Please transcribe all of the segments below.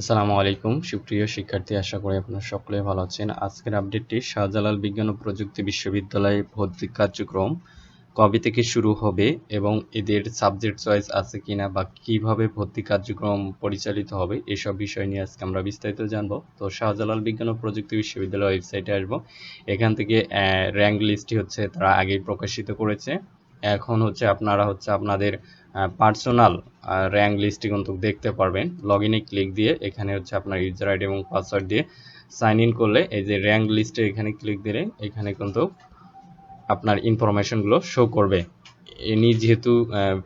আসসালামু আলাইকুম। সুপ্রিয় শিক্ষার্থী, আশা করি আপনারা সকলে ভালো আছেন। আজকের আপডেটটি শাহজালাল বিজ্ঞান ও প্রযুক্তি বিশ্ববিদ্যালয়ে ভর্তি কার্যক্রম কবে থেকে শুরু হবে এবং এদের সাবজেক্ট চয়েস আছে কিনা বা কীভাবে ভর্তি কার্যক্রম পরিচালিত হবে, এসব বিষয় নিয়ে আজকে আমরা বিস্তারিত জানব। তো শাহজালাল বিজ্ঞান ও প্রযুক্তি বিশ্ববিদ্যালয় ওয়েবসাইটে আসব। এখান থেকে র্যাঙ্ক লিস্টটি হচ্ছে তারা আগেই প্রকাশিত করেছে। এখন হচ্ছে আপনারা হচ্ছে আপনাদের পার্সোনাল র্যাঙ্ক লিস্টটি কিন্তু দেখতে পারবেন। লগ ইনে ক্লিক দিয়ে এখানে হচ্ছে আপনার ইউজার আইডি এবং পাসওয়ার্ড দিয়ে সাইন ইন করলে এই যে র্যাঙ্ক লিস্টে এখানে ক্লিক দিলে এখানে কিন্তু আপনার ইনফরমেশনগুলো শো করবে। ইনি যেহেতু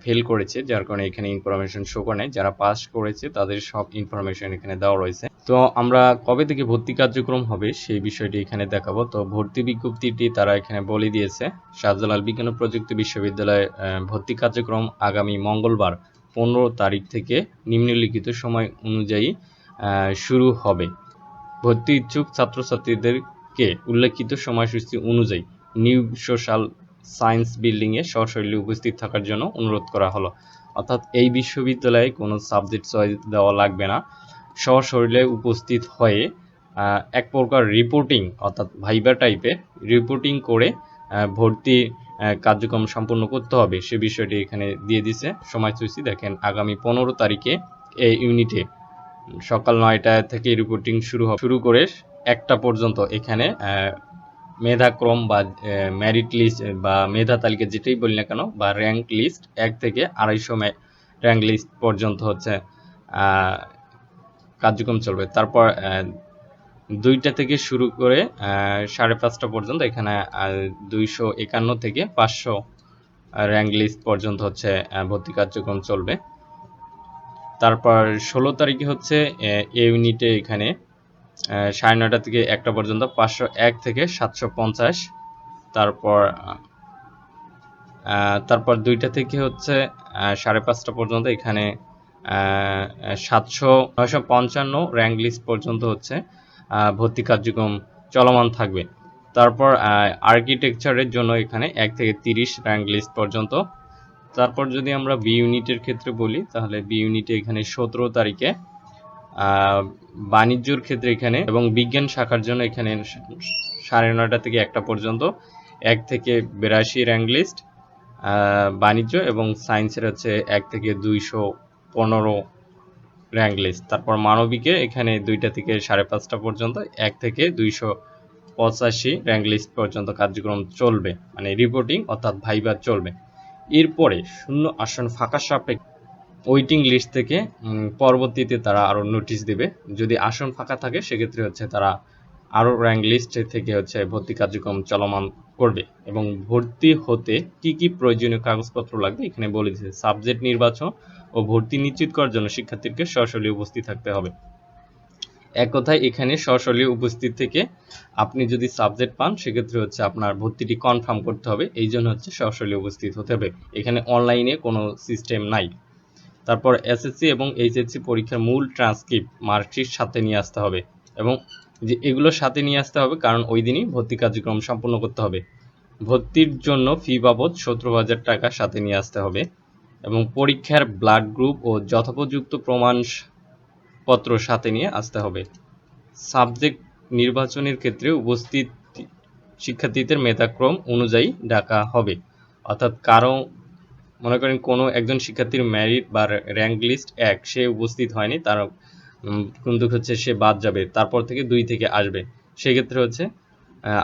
ফেল করেছে, যার কারণে এখানে ইনফরমেশন শো করে যারা পাস করেছে, তাদের সব ইনফরমেশন এখানে দেওয়া রয়েছে। তো আমরা কবে থেকে ভর্তি কার্যক্রম হবে, সেই বিষয়টি এখানে দেখাবো। তো ভর্তি বিজ্ঞপ্তিটি তারা এখানে বলে দিয়েছে, শাহজালাল বিজ্ঞান ও প্রযুক্তি বিশ্ববিদ্যালয়ে ভর্তি কার্যক্রম আগামী মঙ্গলবার, পনেরো তারিখ থেকে নিম্নলিখিত সময় অনুযায়ী শুরু হবে। ভর্তি ইচ্ছুক ছাত্রছাত্রীদেরকে উল্লেখিত সময়সূচি অনুযায়ী, নিউ সোশ্যাল সায়েন্স বিল্ডিংয়ে সশৈলী উপস্থিত থাকার জন্য অনুরোধ করা হলো। অর্থাৎ এই বিশ্ববিদ্যালয়ে কোনো সাবজেক্ট চয়েস দেওয়া লাগবে না। সশরীরে উপস্থিত হয়ে এক প্রকার রিপোর্টিং অর্থাৎ ভাইবা টাইপের রিপোর্টিং করে ভর্তি কার্যক্রম সম্পন্ন করতে হবে। সে বিষয়টি এখানে দিয়ে দিছে। সময়সূচি দেখেন আগামী পনেরো তারিখে এই ইউনিটে সকাল নয়টা থেকে রিপোর্টিং শুরু শুরু করে একটা পর্যন্ত এখানে মেধাক্রম বা মেরিট লিস্ট বা মেধা তালিকা যেটাই বলি না কেন, বা র্যাঙ্ক লিস্ট এক থেকে আড়াইশো র্যাঙ্ক লিস্ট পর্যন্ত হচ্ছে কার্যক্রম চলবে। তারপর দুইটা থেকে শুরু করে সাড়ে পাঁচটা পর্যন্ত এখানে দুইশো একান্ন থেকে পাঁচশো র্যাঙ্ক লিস্ট পর্যন্ত হচ্ছে ভর্তি কার্যক্রম চলবে। তারপর ষোলো তারিখে হচ্ছে, এ ইউনিটে এখানে সাড়ে নয়টা থেকে একটা পর্যন্ত, পাঁচশো এক থেকে সাতশো পঞ্চাশ। তারপর তারপর দুইটা থেকে হচ্ছে সাড়ে পাঁচটা পর্যন্ত এখানে সাতশো নয়শো পঞ্চান্ন র্যাঙ্ক লিস্ট পর্যন্ত হচ্ছে ভর্তি কার্যক্রম চলমান থাকবে। তারপর আর্কিটেকচারের জন্য এখানে এক থেকে তিরিশ র্যাঙ্ক লিস্ট পর্যন্ত। তারপর যদি আমরা বি ইউনিটের ক্ষেত্রে বলি, তাহলে বি ইউনিটে এখানে সতেরো তারিখে বাণিজ্যর ক্ষেত্রে এখানে এবং বিজ্ঞান শাখার জন্য এখানে সাড়ে নয়টা থেকে একটা পর্যন্ত, এক থেকে বিরাশি র্যাঙ্ক লিস্ট বাণিজ্য এবং সায়েন্সের হচ্ছে এক থেকে দুইশো পনেরো র্যাঙ্ক লিস্ট তারপর মানবিকে এখানে দুইটা থেকে সাড়ে পাঁচটা পর্যন্ত, এক থেকে দুইশো পঁচাশি র্যাঙ্ক লিস্ট পর্যন্ত কার্যক্রম চলবে মানে রিপোর্টিং অর্থাৎ ভাইবার চলবে। এরপরে শূন্য আসন ফাঁকা সাপেক্ষ ওয়েটিং লিস্ট থেকে পরবর্তীতে তারা আরও নোটিশ দেবে। যদি আসন ফাঁকা থাকে, সেক্ষেত্রে হচ্ছে তারা আরও র্যাঙ্ক লিস্ট থেকে হচ্ছে ভর্তি কার্যক্রম চলমান করবে। এবং ভর্তি হতে কি কি প্রয়োজনীয় কাগজপত্র লাগবে, এখানে বলে দিচ্ছে সাবজেক্ট নির্বাচন ও ভর্তি নিশ্চিত করার জন্য শিক্ষার্থীকে সরাসরি উপস্থিত থাকতে হবে। এক কথায়, এখানে সরাসরি উপস্থিত থেকে আপনি যদি সাবজেক্ট পান, সেক্ষেত্রে হচ্ছে আপনার ভর্তিটি কনফার্ম করতে হবে। এই জন্য হচ্ছে সরাসরি উপস্থিত হতে হবে। এখানে অনলাইনে কোনো সিস্টেম নাই। তারপর এসএসসি এবং এইচএসসি পরীক্ষার মূল ট্রান্সক্রিপ্ট মার্কশিট সাথে নিয়ে আসতে হবে এবং যে এগুলো সাথে নিয়ে আসতে হবে কারণ ওই দিনই ভর্তি কার্যক্রম সম্পন্ন করতে হবে। ভর্তির জন্য ফি বাবদ সতেরো হাজার টাকা সাথে নিয়ে আসতে হবে এবং পরীক্ষার ব্লাড গ্রুপ ও যথোপযুক্ত প্রমাণপত্র সাথে নিয়ে আসতে হবে। সাবজেক্ট নির্বাচনের ক্ষেত্রে উপস্থিত শিক্ষার্থীদের মেধাক্রম অনুযায়ী ডাকা হবে। অর্থাৎ কারও মনে করেন কোনো একজন শিক্ষার্থীর ম্যারিট বা র্যাঙ্ক লিস্ট এক, সে উপস্থিত হয়নি, তার কিন্তু হচ্ছে সে বাদ যাবে, তারপর থেকে দুই থেকে আসবে। সেক্ষেত্রে হচ্ছে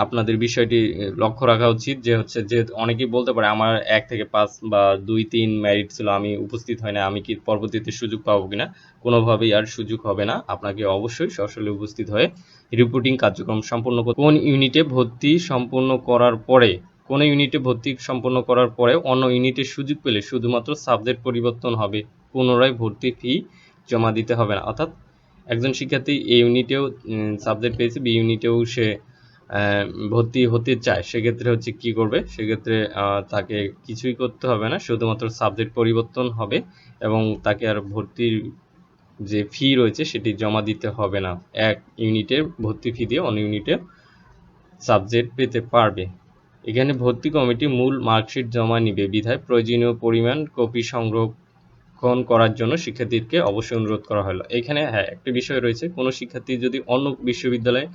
আপনাদের বিষয়টি লক্ষ্য রাখা উচিত যে হচ্ছে, যে অনেকেই বলতে পারে, আমার এক থেকে পাঁচ বা দুই তিন ম্যারিট ছিল, আমি উপস্থিত হয় না, আমি কি পরবর্তীতে সুযোগ পাবো কিনা? কোনোভাবেই আর সুযোগ হবে না। আপনাকে অবশ্যই সশলে উপস্থিত হয়ে রিপোর্টিং কার্যক্রম সম্পন্ন কোন ইউনিটে ভর্তি সম্পন্ন করার পরে কোনো ইউনিটে ভর্তি সম্পন্ন করার পরে অন্য ইউনিটে সুযোগ পেলে শুধুমাত্র সাবজেক্ট পরিবর্তন হবে, পুনরায় ভর্তি ফি জমা দিতে হবে না। অর্থাৎ একজন শিক্ষার্থী এ ইউনিটেও সাবজেক্ট পেয়েছে, বি ইউনিটেও সে ভর্তি হতে চায়, সেক্ষেত্রে হচ্ছে কি করবে? সেক্ষেত্রে তাকে কিছুই করতে হবে না, শুধুমাত্র সাবজেক্ট পরিবর্তন হবে এবং তাকে আর ভর্তির যে ফি রয়েছে সেটি জমা দিতে হবে না। এক ইউনিটের ভর্তি ফি দিয়ে অন্য ইউনিটে সাবজেক্ট পেতে পারবে। এখানে ভর্তি কমিটি মূল মার্কশিট জমা নিবে। বিধায় প্রয়োজনীয় পরিমাণ কপি সংগ্রহ সংরক্ষণ করার জন্য শিক্ষার্থীকে অবশ্যই অনুরোধ করা হলো। এখানে হ্যাঁ একটি বিষয় রয়েছে। কোনো শিক্ষার্থী যদি অন্য বিশ্ববিদ্যালয়ে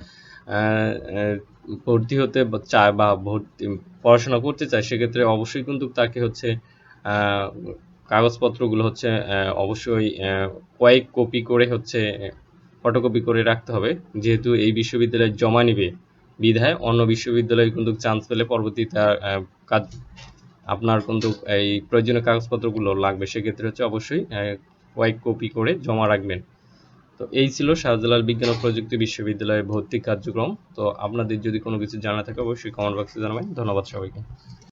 ভর্তি হতে চায় বা ভর্তি, পড়াশোনা করতে চায়, সেক্ষেত্রে অবশ্যই কিন্তু তাকে হচ্ছে কাগজপত্রগুলো হচ্ছে অবশ্যই কয়েক কপি করে হচ্ছে, ফটোকপি করে রাখতে হবে। যেহেতু এই বিশ্ববিদ্যালয়ে জমা নিবে বিধায় অন্য বিশ্ববিদ্যালয়ে কিন্তু চান্স পেলে পরবর্তীতে কাজ, আপনার কিন্তু এই প্রয়োজনীয় কাগজপত্রগুলো লাগবে। সেক্ষেত্রে হচ্ছে অবশ্যই কয়েক কপি করে জমা রাখবেন। তো এই ছিল শাহজালাল বিজ্ঞান ও প্রযুক্তি বিশ্ববিদ্যালয়ের ভর্তি কার্যক্রম। তো আপনাদের যদি কোনো কিছু জানা থাকে, অবশ্যই কমেন্ট বক্সে জানাবেন। ধন্যবাদ সবাইকে।